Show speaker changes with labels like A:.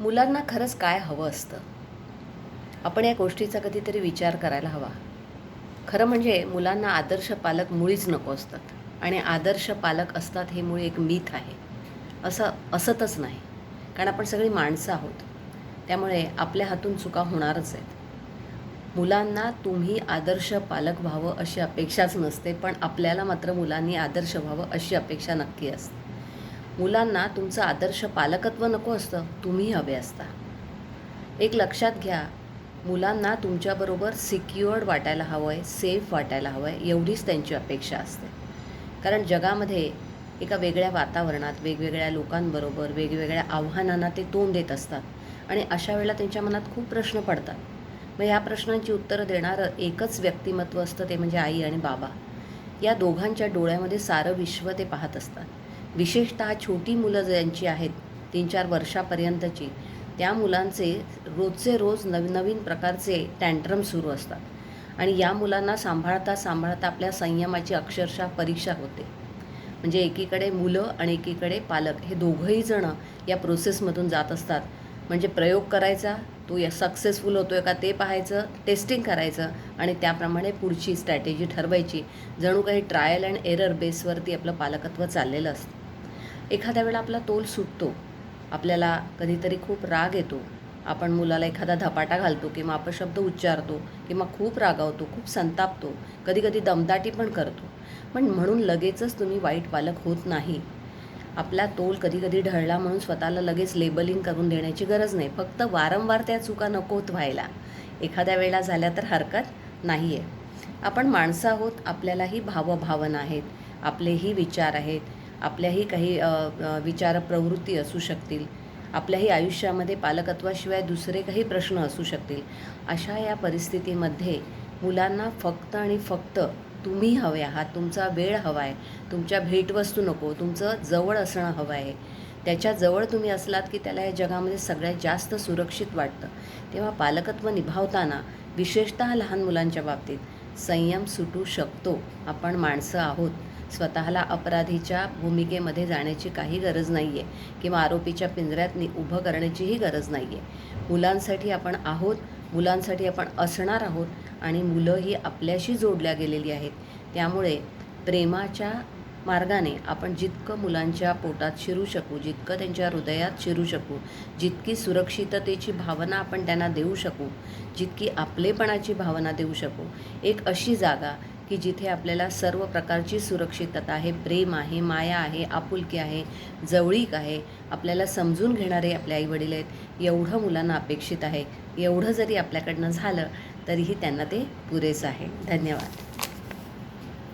A: मुलांना खरंच काय हवं असतं? आपण या गोष्टीचा कधीतरी विचार करायला हवा. खरं म्हणजे मुलांना आदर्श पालक मुळीच नको असतात. आणि आदर्श पालक असतात हे मुळी एक मीथ आहे. असं असतच नाही. कारण आपण सगळी माणसं आहोत. त्यामुळे आपल्या हातून चुका होणारच आहेत. मुलांना तुम्ही आदर्श पालक व्हावं अशी अपेक्षाच नसते पण आपल्याला मात्र मुलांनी आदर्श व्हावं अशी अपेक्षा नक्की असते. मुलांना तुमचं आदर्श पालकत्व नको असतं तुम्ही हवे असता. एक लक्षात घ्या मुलांना तुमच्याबरोबर सिक्युअर्ड वाटायला हवं आहे सेफ वाटायला हवं आहे एवढीच त्यांची अपेक्षा असते. कारण जगामध्ये एका वेगळ्या वातावरणात वेगवेगळ्या लोकांबरोबर वेगवेगळ्या आव्हानांना ते तोंड देत असतात आणि अशा वेळेला त्यांच्या मनात खूप प्रश्न पडतात. मग ह्या प्रश्नांची उत्तरं देणारं एकच व्यक्तिमत्व असतं ते म्हणजे आई आणि बाबा. या दोघांच्या डोळ्यामध्ये सारं विश्व ते पाहत असतात. विशेषतः छोटी मुलं ज्यांची आहेत तीन चार वर्षापर्यंतची त्या मुलांचे रोजचे रोज नवीन नवीन प्रकारचे टँट्रम सुरू असतात. आणि या मुलांना सांभाळता सांभाळता आपल्या संयमाची अक्षरशः परीक्षा होते. म्हणजे एकीकडे मुलं आणि एकीकडे पालक हे दोघंही जणं या प्रोसेसमधून जात असतात. म्हणजे प्रयोग करायचा तो या सक्सेसफुल होतो आहे का ते पाहायचं टेस्टिंग करायचं आणि त्याप्रमाणे पुढची स्ट्रॅटेजी ठरवायची. जणू काही ट्रायल अँड एरर बेसवरती आपलं पालकत्व चाललेलं असतं. एखाद्या वेळा आपला तोल सुटतो आपल्याला कधीतरी खूप राग येतो. आपण मुलाला एखादा धपाटा घालतो किंवा अपशब्द उच्चारतो किंवा खूप रागावतो खूप संतापतो कधी कधी दमदाटी पण करतो. पण म्हणून लगेचच तुम्ही वाईट पालक होत नाही. आपला तोल कधी कधी ढळला म्हणून स्वतःला लगेच लेबलिंग करून देण्याची गरज नाही. फक्त वारंवार त्या चुका नकोत व्हायला. एखाद्या वेळेला झाल्या तर हरकत नाही आहे आपण माणसं आहोत आपल्यालाही भावभावना आहेत आपलेही विचार आहेत. आपल्याही काही विचार प्रवृत्ती असू शकतील. आपल्याही आयुष्यामध्ये पालकत्वाशिवाय दुसरे काही प्रश्न असू शकतील. अशा या परिस्थितीमध्ये मुलांना फक्त आणि फक्त तुम्ही हवे आहात तुमचा वेळ हवा आहे तुमच्या भेटवस्तू नको तुमचं जवळ असणं हवं आहे. त्याच्याजवळ तुम्ही असलात की त्याला या जगामध्ये सगळ्यात जास्त सुरक्षित वाटतं. तेव्हा पालकत्व निभावताना विशेषतः लहान मुलांच्या बाबतीत संयम सुटू शकतो. आपण माणसं आहोत. स्वतःला अपराधीच्या भूमिकेमध्ये जाण्याची काही गरज नाही आहे किंवा आरोपीच्या पिंजऱ्यात नि उभं करण्याचीही गरज नाही आहे मुलांसाठी आपण आहोत मुलांसाठी आपण असणार आहोत आणि मुलं ही आपल्याशी जोडल्या गेलेली आहेत. त्यामुळे प्रेमाच्या मार्गाने आपण जितकं मुलांच्या पोटात शिरू शकू जितकं त्यांच्या हृदयात शिरू शकू जितकी सुरक्षिततेची भावना आपण त्यांना देऊ शकू जितकी आपलेपणाची भावना देऊ शकू एक अशी जागा की जिथे आपल्याला सर्व प्रकारची सुरक्षितता आहे प्रेम आहे माया आहे आपुलकी आहे जवळीक आहे आपल्याला समजून घेणारे आपले आईवडील आहेत एवढं मुलांना अपेक्षित आहे एवढं जरी आपल्याकडनं झालं तरीही त्यांना ते पुरेसं आहे. धन्यवाद.